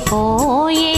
నిలిచిపోయే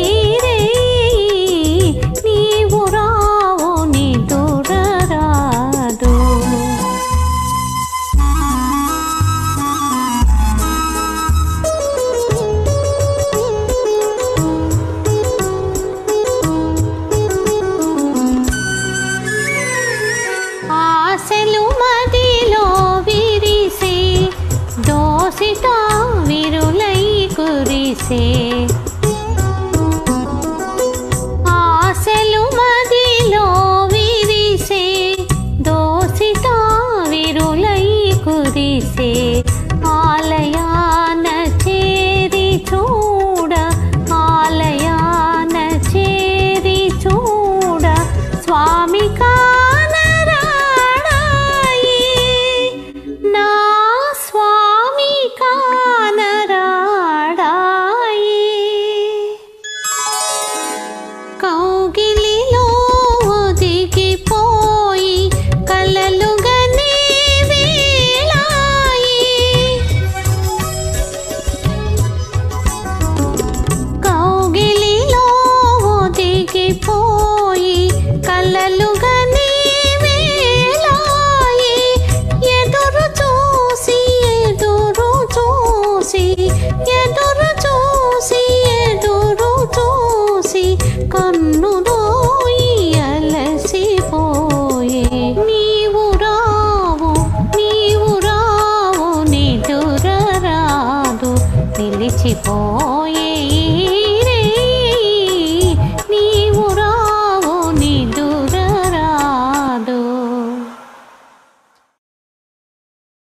కురిసే ఆశలు మదిలో విరిసే దోసిట విరులై కురిసే ఆలయా పోయి కలలుగనే వేళాయి ఎదురు చూసి ఎదురు చూసి ఎదురు చూసి ఎదురు చూసి కన్నుదోయి అలసిపోయే నీవు రావు నీవు రావు నిదురరాదు నిలిచిపో